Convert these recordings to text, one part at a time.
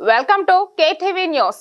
Welcome to KTV news.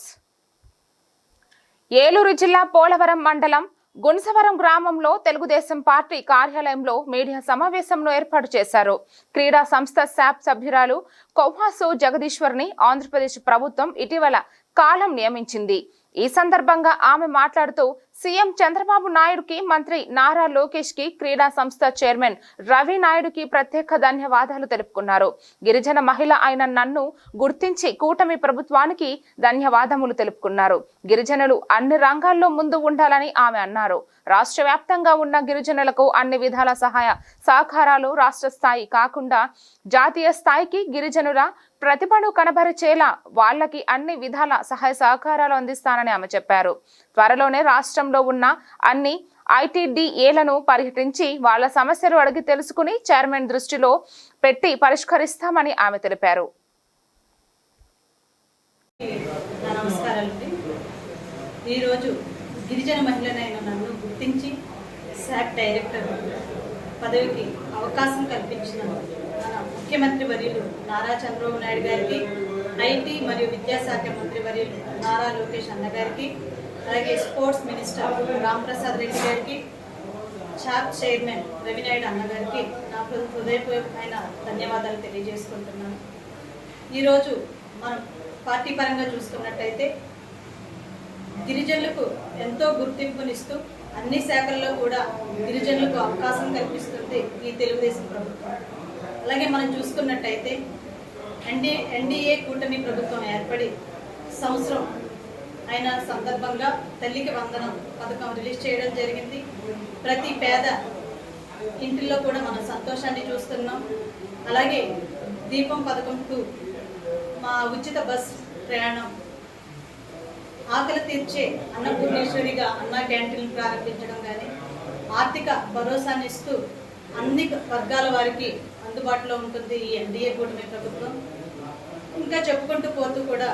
Eluru జిల్లా పోలవరం మండలం గుణసవరం గ్రామంలో తెలుగుదేశం పార్టీ కార్యాలయంలో మీడియా సమావేశంను ఏర్పాటు చేశారు. క్రీడా సంస్థ శాప్ సభ్యురాలు కొవ్వాసు జగదీశ్వర్ని ఆంధ్రప్రదేశ్ ప్రభుత్వం ఇటీవల కాలం నియమించింది. ఈ సందర్భంగా ఆమె మాట్లాడుతూ సీఎం చంద్రబాబు నాయుడుకి మంత్రి నారా లోకేష్కి క్రీడా సంస్థ చైర్మన్ రవి నాయుడుకి ప్రత్యేక ధన్యవాదాలు తెలుపుకున్నారు. గిరిజన మహిళ అయిన నన్ను గుర్తించి కూటమి ప్రభుత్వానికి ధన్యవాదములు తెలుపుకున్నారు. గిరిజనులు అన్ని రంగాల్లో ముందు ఉండాలని ఆమె అన్నారు. రాష్ట్ర వ్యాప్తంగా ఉన్న గిరిజనులకు అన్ని విధాల సహాయ సహకారాలు రాష్ట్ర స్థాయి కాకుండా జాతీయ స్థాయికి గిరిజనుల ప్రతిభను కనబరిచేలా వాళ్ళకి అన్ని విధాల సహాయ సహకారాలు అందిస్తానని ఆమె చెప్పారు. త్వరలోనే రాష్ట్రం రాష్ట్రంలో ఉన్న అన్ని ఐటీడీఏలను పర్యటించి వాళ్ళ సమస్యలు అడిగి తెలుసుకుని చైర్మన్ దృష్టిలో పెట్టి పరిష్కరిస్తామని ఆమె తెలిపారు. ఈరోజు గిరిజన మహిళనైన నన్ను గుర్తించి శాప్ డైరెక్టర్ పదవికి అవకాశం కల్పించిన మన ముఖ్యమంత్రి వర్యులు నారా చంద్రబాబు నాయుడు గారికి ఐటీ మరియు విద్యాశాఖ మంత్రి వర్యులు నారా లోకేష్ అన్న గారికి అలాగే స్పోర్ట్స్ మినిస్టర్ రాంప్రసాద్ రెడ్డి గారికి షాప్ చైర్మన్ రవినాయుడు అన్నగారికి నా హృదయపూర్వకమైన ధన్యవాదాలు తెలియజేసుకుంటున్నాను. ఈరోజు మనం పార్టీ పరంగా చూసుకున్నట్టయితే గిరిజనులకు ఎంతో గుర్తింపునిస్తూ అన్ని శాఖల్లో కూడా గిరిజనులకు అవకాశం కల్పిస్తుంది ఈ తెలుగుదేశం ప్రభుత్వం. అలాగే మనం చూసుకున్నట్టయితే ఎన్డీ ఎన్డీఏ కూటమి ప్రభుత్వం ఏర్పడి సంవత్సరం అయిన సందర్భంగా తల్లికి వందనం పథకం రిలీజ్ చేయడం జరిగింది. ప్రతి పేద ఇంటిలో కూడా మనం సంతోషాన్ని చూస్తున్నాం. అలాగే దీపం పథకం టూ మా ఉచిత బస్ ప్రయాణం ఆకలి తీర్చే అన్నపూర్ణేశ్వరిగా అన్న క్యాంటీన్లు ప్రారంభించడం కానీ ఆర్థిక భరోసాని ఇస్తూ అన్ని వర్గాల వారికి అందుబాటులో ఉంటుంది ఈ ఎన్డీఏ కూటమి ప్రభుత్వం. ఇంకా చెప్పుకుంటూ పోతూ కూడా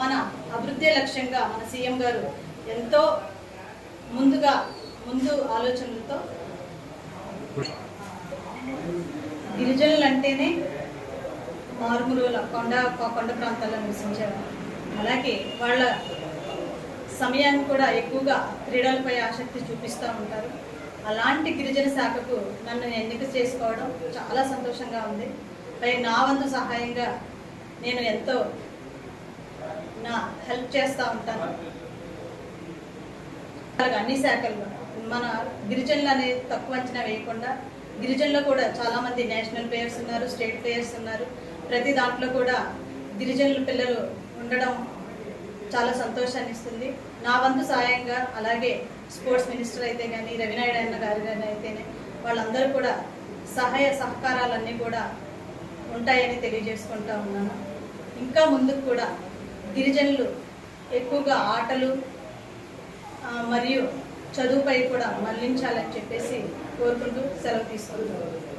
మన అభివృద్ధి లక్ష్యంగా మన సీఎం గారు ఎంతో ముందుగా ముందు ఆలోచనలతో గిరిజనులు అంటేనే మారుమూల కొండ కొండ ప్రాంతాల్లో నివసించారు అలాగే వాళ్ళ సమయాన్ని కూడా ఎక్కువగా క్రీడలపై ఆసక్తి చూపిస్తూ ఉంటారు. అలాంటి గిరిజన శాఖకు నన్ను ఎన్నిక చేసుకోవడం చాలా సంతోషంగా ఉంది. పై నా వంతు సహాయంగా నేను ఎంతో నా హెల్ప్ చేస్తూ ఉంటాను. అలాగే అన్ని శాఖల్లో మన గిరిజనులు అనేది తక్కువ అంచనా వేయకుండా గిరిజనులు కూడా చాలామంది నేషనల్ ప్లేయర్స్ ఉన్నారు స్టేట్ ప్లేయర్స్ ఉన్నారు. ప్రతి దాంట్లో కూడా గిరిజనుల పిల్లలు ఉండడం చాలా సంతోషాన్ని ఇస్తుంది. నా వంతు సాయంగా అలాగే స్పోర్ట్స్ మినిస్టర్ అయితే కానీ రవినాయుడు అన్న గారు కానీ అయితేనే వాళ్ళందరూ కూడా సహాయ సహకారాలన్నీ కూడా ఉంటాయని తెలియజేసుకుంటా ఉన్నాను. ఇంకా ముందుకు కూడా గిరిజనులు ఎక్కువగా ఆటలు మరియు చదువుపై కూడా మళ్ళించాలని చెప్పేసి కోరుకుంటూ సెలవు తీసుకుంటున్నారు